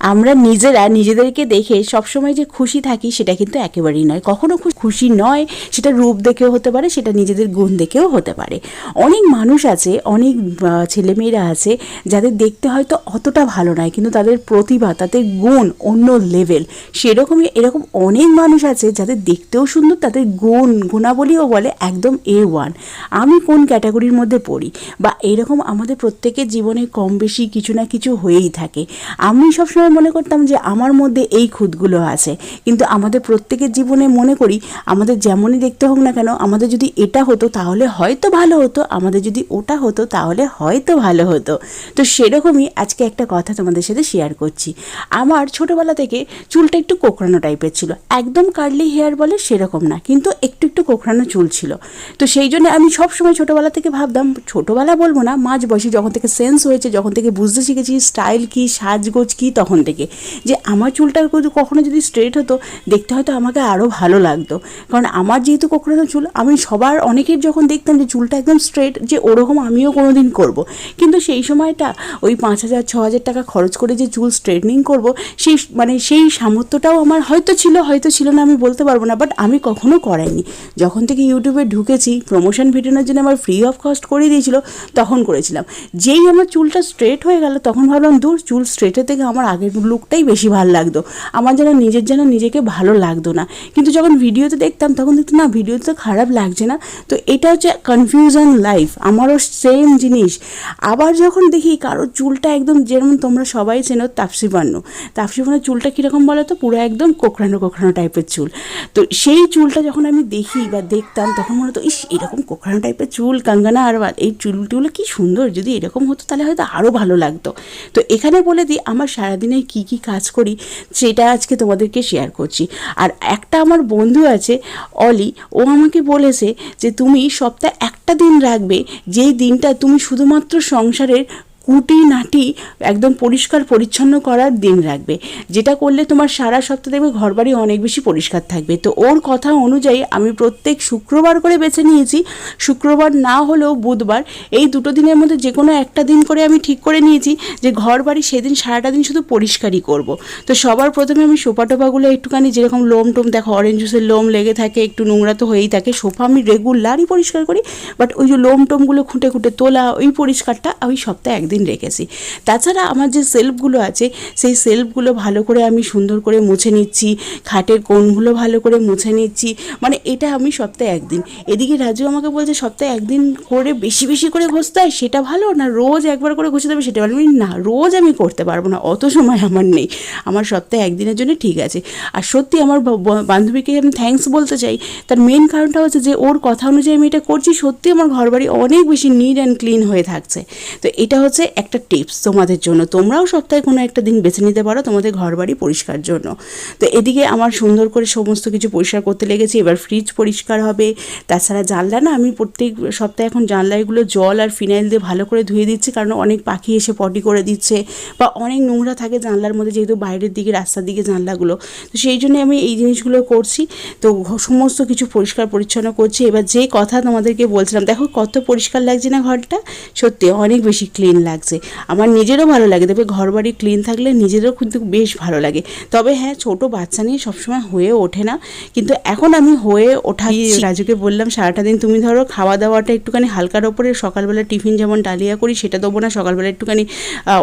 আমরা নিজেরা নিজেদেরকে দেখে সবসময় যে খুশি থাকি সেটা কিন্তু একেবারেই নয়। কখনো খুশি নয়, সেটা রূপ দেখেও হতে পারে, সেটা নিজেদের গুণ দেখেও হতে পারে। অনেক মানুষ আছে, অনেক ছেলেমেয়েরা আছে, যাদের দেখতে হয়তো অতটা ভালো নয়, কিন্তু তাদের প্রতিভা, তাদের গুণ অন্য লেভেল সেরকমই এরকম অনেক মানুষ আছে যাদের দেখতেও সুন্দর, তাদের গুণ, গুণাবলীও বলে একদম এ ওয়ান আমি কোন ক্যাটাগরির মধ্যে পড়ি? বা এরকম আমাদের প্রত্যেকের জীবনে কম বেশি কিছু না কিছু হয়েই থাকে। আমি সবসময় মনে করতাম যে আমার মধ্যে এই খুঁতগুলো আছে। কিন্তু আমাদের প্রত্যেকের জীবনে মনে করি, আমাদের যেমনই দেখতে হোক না কেন, আমাদের যদি এটা হতো তাহলে হয়তো ভালো হতো, আমাদের যদি ওটা হতো তাহলে হয়তো ভালো হতো। তো সেরকমই আজকে একটা কথা তোমাদের সাথে শেয়ার করছি। আমার ছোটোবেলা থেকে চুলটা একটু কোকড়ানো টাইপের ছিল। একদম কার্লি হেয়ার বলে সেরকম না, কিন্তু একটু একটু কোকড়ানো চুল ছিল। তো সেই জন্য আমি সবসময় ছোটোবেলা থেকে ভাবতাম, ছোটোবেলা বলব না মাঝ বয়সে যখন থেকে সেন্স হয়েছে, যখন থেকে বুঝতে শিখেছি স্টাইল কী, সাজগোজ কী, তখন থেকে। যে আমার চুলটা কখনো যদি স্ট্রেট হতো, দেখতে হয়তো আমাকে আরও ভালো লাগতো। কারণ আমার যেহেতু কখনো চুল, আমি সবার অনেকের যখন দেখতাম যে চুলটা একদম স্ট্রেট যে ওরকম আমিও কোনো দিন করব। কিন্তু সেই সময়টা ওই পাঁচ হাজার, ছ হাজার টাকা খরচ করে যে চুল স্ট্রেটনিং করব, সেই মানে সেই সামর্থ্যটাও আমার হয়তো ছিল হয়তো ছিল না, আমি বলতে পারব না বাট আমি কখনো করাইনি। যখন থেকে ইউটিউবে ঢুকেছি প্রমোশন ভিডিওর জন্য আমার ফ্রি অফ কস্ট করে দিয়েছিল, তখন করেছিলাম। যেই আমার চুলটা স্ট্রেট হয়ে গেল, তখন ভাবলাম, দূর, চুল স্ট্রেটের থেকে আমার আগের লুকটাই বেশি ভালো লাগতো। আমার যেন নিজের যেন নিজেকে ভালো লাগতো না। কিন্তু যখন ভিডিওতে দেখতাম তখন দেখতাম, না, ভিডিওতে তো খারাপ লাগছে না। তো এটা হচ্ছে কনফিউশন লাইফ আমারও সেম জিনিস। আবার যখন দেখি কারোর চুলটা একদম যেরকম তোমরা সবাই চেনো তাপসি পান্নু তাপসি চুলটা কীরকম বলো তো? পুরো একদম কোকড়ানো কোকড়ানো টাইপের চুল। তো সেই চুলটা যখন আমি দেখি বা দেখতাম তখন মনে হতো, ইস, এরকম কোকড়ানো টাইপের চুল, কাঙ্গানা আর এই চুলগুলো কি সুন্দর, যদি এরকম হতো তাহলে হয়তো আরও ভালো লাগতো। তো এখানে বলে দিই, আমার সারাদিনে কী কি কাজ করি সেটা আজকে তোমাদেরকে শেয়ার করছি। আর একটা আমার বন্ধু আছে, অলি, ও আমাকে বলেছে যে, তুমি সপ্তাহে একটা দিন রাখবে, যেই দিনটা তুমি শুধুমাত্র সংসারের কুটি নাটি একদম পরিষ্কার, পরিচ্ছন্ন করার দিন রাখবে। যেটা করলে তোমার সারা সপ্তাহ দেখবে ঘরবাড়ি অনেক বেশি পরিষ্কার থাকবে। তো ওর কথা অনুযায়ী আমি প্রত্যেক শুক্রবার করে বেছে নিয়েছি। শুক্রবার না হলেও বুধবার এই দুটো দিনের মধ্যে যে কোনো একটা দিন করে আমি ঠিক করে নিয়েছি যে ঘর বাড়ি সেদিন সারাটা দিন শুধু পরিষ্কারই করব। তো সবার প্রথমে আমি সোফা টোফাগুলো একটুখানি যেরকম লোম টোম দেখো অরেঞ্জ জুসের লোম লেগে থাকে, একটু নোংরা তো হয়েই থাকে, সোফা আমি রেগুলারই পরিষ্কার করি বাট ওই যে লোম টোমগুলো খুঁটে খুঁটে তোলা, ওই পরিষ্কারটা আমি সপ্তাহে একদিন রেখেছি। তাছাড়া আমার যে সেলফগুলো আছে, সেই সেলফগুলো ভালো করে আমি সুন্দর করে মুছে নিচ্ছি, খাটের কোণগুলো ভালো করে মুছে নিচ্ছি মানে এটা আমি সপ্তাহে একদিন। এদিকে রাজু আমাকে বলছে, সপ্তাহে একদিন করে বেশি বেশি করে ঘষতে হয়, সেটা ভালো না রোজ একবার করে ঘষে দেবে সেটা ভালো? না, রোজ আমি করতে পারব না, অত সময় আমার নেই, আমার সপ্তাহে একদিনের জন্য ঠিক আছে। আর সত্যি আমার বান্ধবীকে আমি থ্যাঙ্কস বলতে চাই, তার মেন কারণটা হচ্ছে যে ওর কথা অনুযায়ী আমি এটা করছি, সত্যি আমার ঘরবাড়ি অনেক বেশি নিট অ্যান্ড ক্লিন হয়ে থাকছে। তো এটা হচ্ছে একটা টিপস তোমাদের জন্য। তোমরাও সপ্তাহে কোনো একটা দিন বেছে নিতে পারো তোমাদের ঘর বাড়ি পরিষ্কার জন্য। তো এদিকে আমার সুন্দর করে সমস্ত কিছু পরিষ্কার করতে লেগেছে, এবার ফ্রিজ পরিষ্কার হবে। তাছাড়া জানলা না, আমি প্রত্যেক সপ্তাহে এখন জানলাগুলো জল আর ফিনাইল দিয়ে ভালো করে ধুয়ে দিচ্ছি, কারণ অনেক পাখি এসে পটি করে দিচ্ছে বা অনেক নোংরা থাকে জানলার মধ্যে যেহেতু বাইরের দিকে, রাস্তার দিকে জানলাগুলো। তো সেই জন্য আমি এই জিনিসগুলো করছি। তো সমস্ত কিছু পরিষ্কার পরিচ্ছন্ন করছি। এবার যে কথা তোমাদেরকে বলছিলাম, দেখো কত পরিষ্কার লাগছে না ঘরটা? সত্যি অনেক বেশি ক্লিন লাগছে। আমার নিজেরও ভালো লাগে দেখবে ঘর বাড়ি ক্লিন থাকলে নিজেরও কিন্তু বেশ ভালো লাগে। তবে হ্যাঁ ছোট বাচ্চা নিয়ে সবসময় হয়ে ওঠে না। কিন্তু এখন আমি হয়ে ওঠাই রাজুকে বললাম সারাটা দিন তুমি ধরো খাওয়া দাওয়াটা একটুখানি হালকার ওপরে সকালবেলা টিফিন যেমন ডালিয়া করি সেটা দেবো না সকালবেলা একটুখানি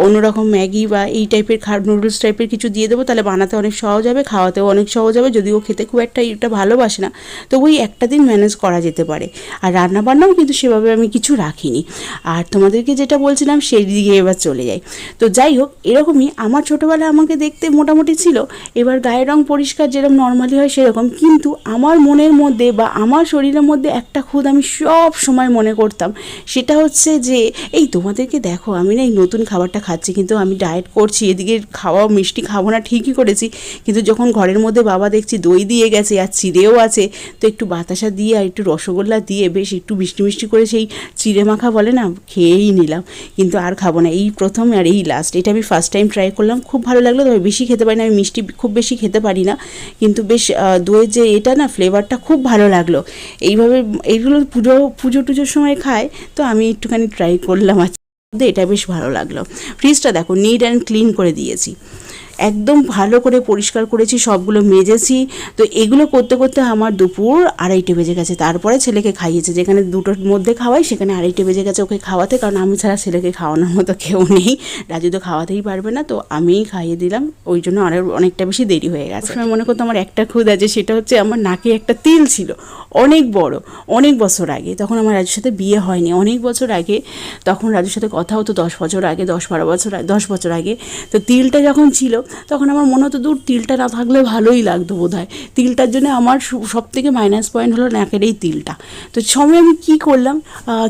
অন্যরকম ম্যাগি বা এই টাইপের খা নুডলস টাইপের কিছু দিয়ে দেবো তাহলে বানাতে অনেক সহজ হবে খাওয়াতেও অনেক সহজ হবে যদিও খেতে খুব একটা এটা ভালোবাসে না। তো ওই একটা দিন ম্যানেজ করা যেতে পারে। আর রান্না বান্নাও কিন্তু সেভাবে আমি কিছু রাখিনি। আর তোমাদেরকে যেটা বলছিলাম সেই দিকে এবার চলে যাই। তো যাই হোক এরকমই আমার ছোটোবেলায় আমাকে দেখতে মোটামুটি ছিল। এবার গায়ের রং পরিষ্কার যেরকম নর্মালি হয় সেরকম। কিন্তু আমার মনের মধ্যে বা আমার শরীরের মধ্যে একটা খুদ আমি সব সময় মনে করতাম। সেটা হচ্ছে যে, এই তোমাদেরকে দেখো, আমি না এই নতুন খাবারটা খাচ্ছি, কিন্তু আমি ডায়েট করছি, এদিকে খাওয়া, মিষ্টি খাব না, ঠিকই করেছি। কিন্তু যখন ঘরের মধ্যে বাবা দেখছি দই দিয়ে গেছে আর চিড়েও আছে, তো একটু বাতাসা দিয়ে আর একটু রসগোল্লা দিয়ে বেশ একটু মিষ্টি মিষ্টি করে সেই চিড়ে মাখা বলে না, খেয়েই নিলাম। কিন্তু আর খাব না। এই প্রথম আর এই লাস্ট এটা আমি ফার্স্ট টাইম ট্রাই করলাম। খুব ভালো লাগল, তবে বেশি খেতে পারি না। আমি মিষ্টি খুব বেশি খেতে পারি না। কিন্তু বেশ দইয়ের যে এটা না ফ্লেভারটা খুব ভালো লাগল। এইভাবে, এইগুলো পুজো পুজো টুজোর সময় খায়। তো আমি একটুখানি ট্রাই করলাম। আজকে এটা বেশ ভালো লাগল। ফ্রিজটা দেখো নিট অ্যান্ড ক্লিন করে দিয়েছি। একদম ভালো করে পরিষ্কার করেছি সবগুলো মেজেছি। তো এগুলো করতে করতে আমার দুপুর আড়াইটে বেজে গেছে। তারপরে ছেলেকে খাইয়েছে। যেখানে দুটোর মধ্যে খাওয়াই, সেখানে আড়াইটে বেজে গেছে ওকে খাওয়াতে। কারণ আমি ছাড়া ছেলেকে খাওয়ানোর মতো কেউ নেই। রাজু তো খাওয়াতেই পারবে না। তো আমিই খাইয়ে দিলাম। ওই জন্য আরও অনেকটা বেশি দেরি হয়ে গেছে। আমি মনে করতো আমার একটা খুদ আছে সেটা হচ্ছে আমার নাকে একটা তিল ছিল। অনেক বড়, অনেক বছর আগে। তখন আমার রাজুর সাথে বিয়ে হয়নি। অনেক বছর আগে তখন রাজুর সাথে কথা হতো দশ বছর আগে, দশ বারো বছর দশ বছর আগে। তো তিলটা যখন ছিল তখন আমার মনে হতো, দূর তিলটা না থাকলে ভালোই লাগতো বোধ হয় তিলটার জন্য আমার সব থেকে মাইনাস পয়েন্ট হলো নাকের এই তিলটা। তো সময় আমি কী করলাম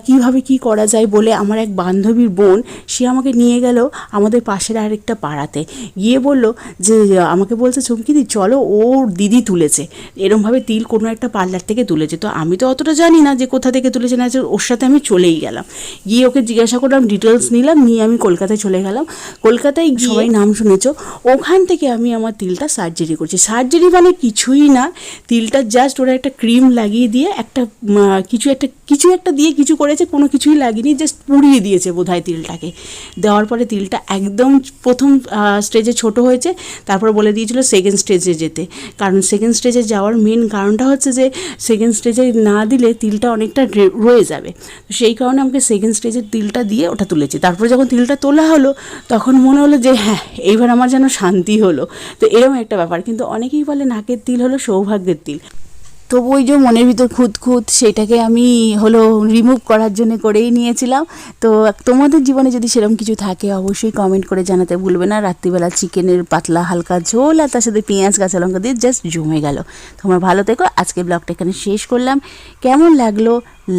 কীভাবে কি করা যায় বলে আমার এক বান্ধবীর বোন, সে আমাকে নিয়ে গেল আমাদের পাশের আরেকটা পাড়াতে। গিয়ে বলল যে আমাকে বলছে চমকিদি চলো ওর দিদি তুলেছে। এরমভাবে তিল কোনো একটা পার্লার থেকে তুলেছে। তো আমি তো অতটা জানি না যে কোথা থেকে তুলেছে, না ওর সাথে আমি চলেই গেলাম। গিয়ে ওকে জিজ্ঞাসা করলাম ডিটেলস নিলাম? নিয়ে আমি কলকাতায় চলে গেলাম। কলকাতায় সবাই নাম শুনেছো? ওখান থেকে আমি আমার তিলটা সার্জারি করছি। সার্জারি মানে কিছুই না। তিলটা জাস্ট ওরা একটা ক্রিম লাগিয়ে দিয়ে একটা কিছু একটা কিছু একটা দিয়ে কিছু করেছে, কোনো কিছুই লাগেনি জাস্ট পুড়িয়ে দিয়েছে বোধহয় তিলটাকে। দেওয়ার পরে তিলটা একদম প্রথম স্টেজে ছোট হয়েছে, তারপর বলে দিয়েছিল সেকেন্ড স্টেজে যেতে। কারণ সেকেন্ড স্টেজে যাওয়ার মেন কারণটা হচ্ছে যে সেকেন্ড স্টেজে না দিলে তিলটা অনেকটা রয়ে যাবে। সেই কারণে আমাকে সেকেন্ড স্টেজের তিলটা দিয়ে ওটা তুলেছি। তারপর যখন তিলটা তোলা হলো, তখন মনে হলো যে হ্যাঁ এইবার আমার যেন শান্তি হলো। তো এরকম একটা ব্যাপার। কিন্তু অনেকেই বলে নাকের তিল হলো সৌভাগ্যের তিল। তবু ওই যে মনের ভিতর খুঁত খুঁত সেটাকে আমি হলো রিমুভ করার জন্য করেই নিয়েছিলাম। তো তোমাদের জীবনে যদি সেরকম কিছু থাকে, অবশ্যই কমেন্ট করে জানাতে ভুলবে না। রাত্রিবেলা চিকেনের পাতলা হালকা ঝোল আর তার সাথে পেঁয়াজ, কাঁচা লঙ্কা দিয়ে জাস্ট জমে গেল। তোমরা ভালো থেকো। আজকে ব্লগটা এখানে শেষ করলাম। কেমন লাগল?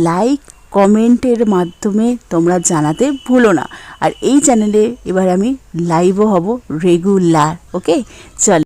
লাইক কমেন্টের মাধ্যমে তোমরা জানাতে ভুলো না। আর এই চ্যানেলে এবার আমি লাইভও হব রেগুলার ওকে চল।